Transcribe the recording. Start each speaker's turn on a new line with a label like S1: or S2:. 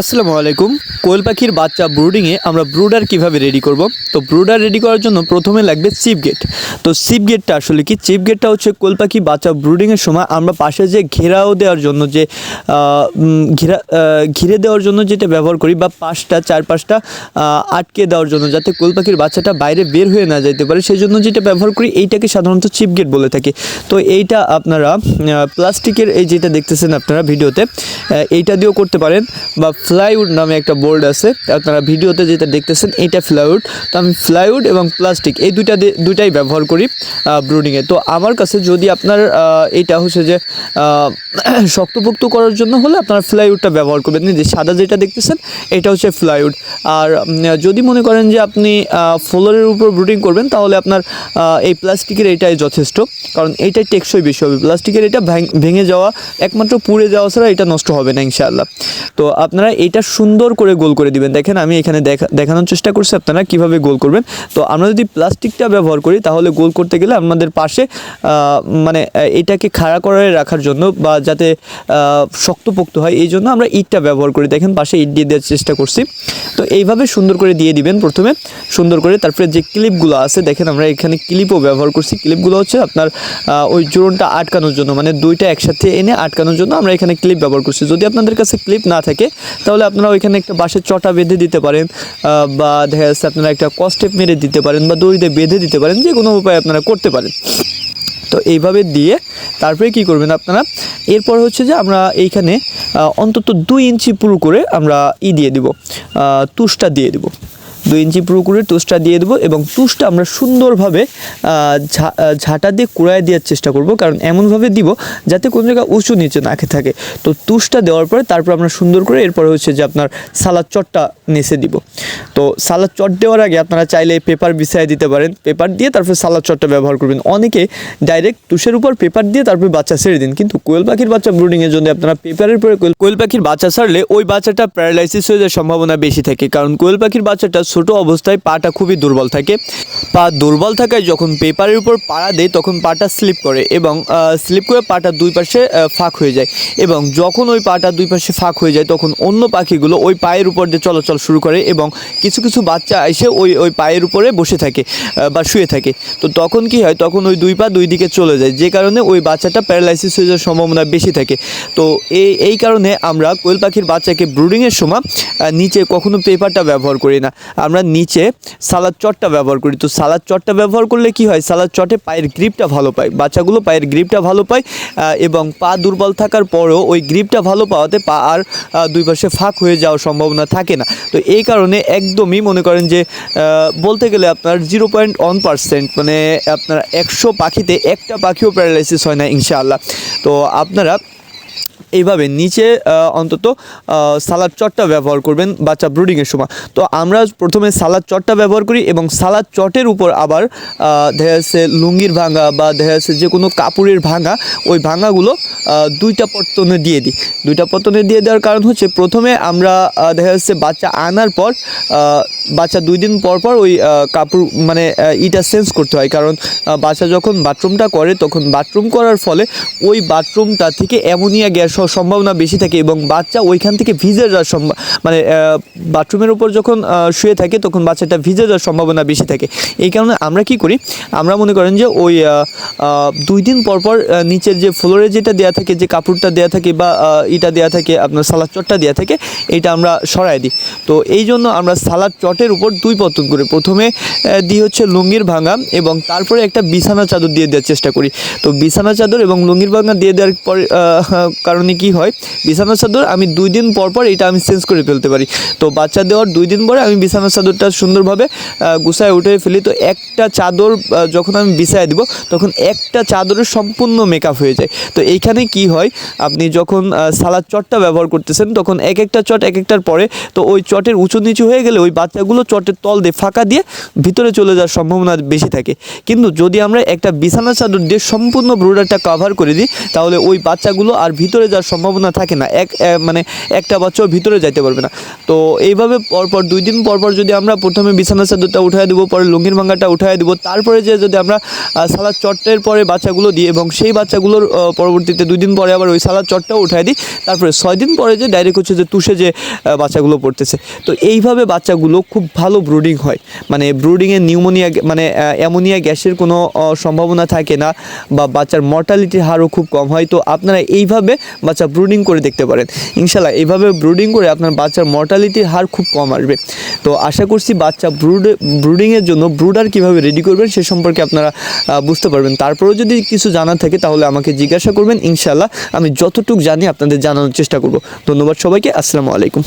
S1: আসসালামু আলাইকুম। কোয়েল পাখির বাচ্চা ব্রুডিংয়ে আমরা ব্রুডার কীভাবে রেডি করব? তো ব্রুডার রেডি করার জন্য প্রথমে লাগবে চিপ গেট। তো চিপ গেটটা আসলে কি? চিপ গেটটা হচ্ছে কোয়েল পাখি বাচ্চা ব্রুডিংয়ের সময় আমরা পাশে যে ঘেরাও দেওয়ার জন্য যে ঘেরা ঘিরে দেওয়ার জন্য যেটা ব্যবহার করি বা পাশটা, চারপাশটা আটকে দেওয়ার জন্য যাতে কোয়েল পাখির বাচ্চাটা বাইরে বের হয়ে না যেতে পারে সেই জন্য যেটা ব্যবহার করি এইটাকে সাধারণত চিপ গেট বলে থাকি। তো এইটা আপনারা প্লাস্টিকের এই যেটা দেখতেছেন আপনারা ভিডিওতে এইটা দিয়েও করতে পারেন বা ফ্লাইউড নামে একটা বোর্ড আছে, আপনারা ভিডিওতে যেটা দেখতেছেন এইটা ফ্লাইউড। তো আমি ফ্লাইউড এবং প্লাস্টিক এই দুইটা দুইটাই ব্যবহার করি ব্রুডিংয়ে তো আমার কাছে যদি আপনার এটা হচ্ছে যে শক্তপোক্ত করার জন্য হলে আপনারা ফ্লাইউডটা ব্যবহার করবেন। যে সাদা যেটা দেখতেছেন, এটা হচ্ছে ফ্লাইউড। আর যদি মনে করেন যে আপনি ফ্লোরের উপর ব্রুডিং করবেন, তাহলে আপনার এই প্লাস্টিকের এটাই যথেষ্ট। কারণ এইটাই টেকসই বেশি হবে। প্লাস্টিকের এটা ভেঙে যাওয়া, একমাত্র পুড়ে যাওয়া ছাড়া এটা নষ্ট হবে না, ইনশাআল্লাহ। তো আপনারা এটা সুন্দর করে গোল করে দিবেন। দেখেন আমি এখানে দেখা দেখানোর চেষ্টা করছি আপনারা কীভাবে গোল করবেন। তো আমরা যদি প্লাস্টিকটা ব্যবহার করি, তাহলে গোল করতে গেলে আমাদের পাশে মানে এটাকে খাড়া করে রাখার জন্য বা যাতে শক্তপোক্ত হয়, এই জন্য আমরা ইটটা ব্যবহার করি। দেখেন পাশে ইট দিয়ে দেওয়ার চেষ্টা করছি। তো এইভাবে সুন্দর করে দিয়ে দিবেন প্রথমে। সুন্দর করে তারপরে যে ক্লিপগুলো আছে, দেখেন আমরা এখানে ক্লিপও ব্যবহার করছি। ক্লিপগুলো হচ্ছে আপনার ওই জোড়নটা আটকানোর জন্য মানে দুইটা একসাথে এনে আটকানোর জন্য আমরা এখানে ক্লিপ ব্যবহার করছি। যদি আপনাদের কাছে ক্লিপ না থাকে তাহলে আপনারা ওইখানে একটা বাঁশের চটা বেঁধে দিতে পারেন বা দেখা যাচ্ছে আপনারা একটা কস্টেপ মেরে দিতে পারেন বা দড়িতে বেঁধে দিতে পারেন, যে কোনো উপায় আপনারা করতে পারেন। তো এইভাবে দিয়ে তারপরে কি করবেন আপনারা? এরপর হচ্ছে যে আমরা এইখানে অন্তত দুই ইঞ্চি পুরো করে আমরা ই দিয়ে দিব তুষটা দিয়ে দিব। দুই ইঞ্চি পুরো করে তুষটা দিয়ে দেবো এবং তুষটা আমরা সুন্দরভাবে ঝা- ঝাঁটা দিয়ে কুড়ায় দেওয়ার চেষ্টা করব। কারণ এমনভাবে দিব যাতে কোনো জায়গায় উঁচু নিচে না থাকে। তো তুষটা দেওয়ার পরে তারপর আমরা সুন্দর করে এরপরে হচ্ছে যে আপনার সালাদ চটটা নেচে দিব। তো সালাদ চট দেওয়ার আগে আপনারা চাইলে পেপার বিছায় দিতে পারেন। পেপার দিয়ে তারপর সালাদ চটটা ব্যবহার করবেন। অনেকে ডাইরেক্ট তুষের উপর পেপার দিয়ে তারপর বাচ্চা ছেড়ে দিন। কিন্তু কোয়েল পাখির বাচ্চা ব্রুডিংয়ের জন্য আপনারা পেপারের পরে কোয়েল পাখির বাচ্চা ছাড়লে ওই বাচ্চাটা প্যারালাইসিস হয়ে যাওয়ার সম্ভাবনা বেশি থাকে। কারণ কোয়েল পাখির বাচ্চাটা ছোট অবস্থায় পাটা খুবই দুর্বল থাকে। পা দুর্বল থাকায় যখন পেপারের উপর পাড়া দেয়, তখন পাটা স্লিপ করে এবং স্লিপ করে পাটা দুই পাশে ফাঁক হয়ে যায় এবং যখন ওই পাটা দুই পাশে ফাঁক হয়ে যায়, তখন অন্য পাখিগুলো ওই পায়ের উপর দিয়ে চলাচল শুরু করে এবং কিছু কিছু বাচ্চা এসে ওই ওই পায়ের উপরে বসে থাকে বা শুয়ে থাকে। তো তখন কি হয়, তখন ওই দুই পা দুই দিকে চলে যায়, যে কারণে ওই বাচ্চাটা প্যারালাইসিস হয়ে যাওয়ার সম্ভাবনা বেশি থাকে। তো এই এই কারণে আমরা কোয়েল পাখির বাচ্চাকে ব্রুডিংয়ের সময় নিচে কখনো পেপারটা ব্যবহার করি না। আমরা নিচে সালাদ চটটা ব্যবহার করি। তো সালাদ চটটা ব্যবহার করলে কি হয়? সালাদ চটে পায়ের গ্রিপটা ভালো পায়। বাচ্চাগুলো পায়ের গ্রিপটা ভালো পায় এবং পা দুর্বল থাকার পরেও ওই গ্রিপটা ভালো পাওয়াতে পা আর দুই পাশে ফাঁক হয়ে যাওয়ার সম্ভাবনা থাকে না। তো এই কারণে একদমই মনে করেন যে বলতে গেলে আপনার জিরো পয়েন্ট ওয়ান পার্সেন্ট মানে আপনার একশো পাখিতে একটা পাখিও প্যারালাইসিস হয় না, ইনশাআল্লাহ। তো আপনারা এইভাবে নিচে অন্তত সালাদ চটটা ব্যবহার করবেন বাচ্চা ব্রুডিংয়ের সময়। তো আমরা প্রথমে সালাদ চটটা ব্যবহার করি এবং সালাদ চটের উপর আবার দেখা যাচ্ছে লুঙ্গির ভাঙা বা দেখা যাচ্ছে যে কোনো কাপড়ের ভাঙা, ওই ভাঙাগুলো দুইটা পত্তনে দিয়ে দিই। দুইটা পত্তনে দিয়ে দেওয়ার কারণ হচ্ছে প্রথমে আমরা দেখা যাচ্ছে বাচ্চা আনার পর বাচ্চা দুই দিন পর পর ওই কাপড় মানে ইটা চেঞ্জ করতে হয়। কারণ বাচ্চা যখন বাথরুমটা করে, তখন বাথরুম করার ফলে ওই বাথরুমটা থেকে অ্যামোনিয়া গ্যাস হওয়ার সম্ভাবনা বেশি থাকে এবং বাচ্চা ওইখান থেকে ভিজে যাওয়ার সম্ভব মানে বাথরুমের উপর যখন শুয়ে থাকে, তখন বাচ্চাটা ভিজে যাওয়ার সম্ভাবনা বেশি থাকে। এই কারণে আমরা কি করি, আমরা মনে করেন যে ওই দুই দিন পর পর নিচের যে ফ্লোরে যেটা দেওয়া থাকে, যে কাপড়টা দেওয়া থাকে বা ইটা দেওয়া থাকে, আপনার সালাদ চটটা দেওয়া থাকে, এটা আমরা সরাই দিই। তো এই জন্য আমরা সালাদ চটের উপর দুই পতন করে। প্রথমে দিই হচ্ছে লুঙ্গির ভাঙা এবং তারপরে একটা বিছানা চাদর দিয়ে দেওয়ার চেষ্টা করি। তো বিছানা চাদর এবং লুঙ্গির ভাঙা দিয়ে দেওয়ার পরে কারণে কি হয়? বিছানা চাদর আমি দুই দিন পর পর এটা আমি চেঞ্জ করে ফেলতে পারি। তো বাচ্চা দেওয়ার দুই দিন পরে আমি বিছানা চাদরটা সুন্দরভাবে গুছায় উঠে ফেলি। তো একটা চাদর যখন আমি বিছায় দিব, তখন একটা চাদরের সম্পূর্ণ মেকআপ হয়ে যায়। তো এইখানে কি হয়? আপনি যখন সালাদ চটটা ব্যবহার করতেছেন, তখন এক একটা চট এক একটার পরে, তো ওই চটের উঁচু নিচু হয়ে গেলে ওই বাচ্চাগুলো চটের তল দিয়ে, ফাঁকা দিয়ে ভিতরে চলে যাওয়ার সম্ভাবনা বেশি থাকে। কিন্তু যদি আমরা একটা বিছানা চাদর দিয়ে সম্পূর্ণ ব্রুডারটা কভার করে দিই, তাহলে ওই বাচ্চাগুলো আর ভিতরে যাওয়ার সম্ভাবনা থাকে না। এক মানে একটা বাচ্চাও ভিতরে যাইতে পারবে না। তো এইভাবে পরপর দুই দিন পরপর যদি আমরা প্রথমে বিছানা চাদরটা উঠাই দেবো, পরে লুঙ্গির ভাঙ্গাটা উঠায় দেবো, তারপরে যে যদি আমরা সালাদ চট্টের পরে বাচ্চাগুলো দিই এবং সেই বাচ্চাগুলোর পরবর্তীতে দুই দিন পরে আবার ওই সালাদ চটটাও উঠাই দিই, তারপরে ছয় দিন পরে যে ডাইরেক্ট হচ্ছে যে তুষে যে বাচ্চাগুলো পড়তেছে। তো এইভাবে বাচ্চাগুলো খুব ভালো ব্রুডিং হয়। মানে ব্রুডিংয়ে নিউমোনিয়া মানে অ্যামোনিয়া গ্যাসের কোনো সম্ভাবনা থাকে না বা বাচ্চার মর্টালিটির হারও খুব কম হয়। তো আপনারা এইভাবে বাচ্চা ব্রুডিং করে দেখতে পারেন। ইনশাল্লাহ এইভাবে ব্রুডিং করে আপনার বাচ্চার মর্টালিটির হার খুব কম আসবে। তো আশা করছি বাচ্চা ব্রুড, ব্রুডিংয়ের জন্য ব্রুডার কীভাবে রেডি করবেন সে সম্পর্কে আপনারা বুঝতে পারবেন। তারপরেও যদি কিছু জানার থাকে তাহলে আমাকে জিজ্ঞাসা করবেন। ইনশাল্লাহ আমি যতটুকু জানি আপনাদের জানানোর চেষ্টা করব। ধন্যবাদ সবাইকে। আসসালামু আলাইকুম।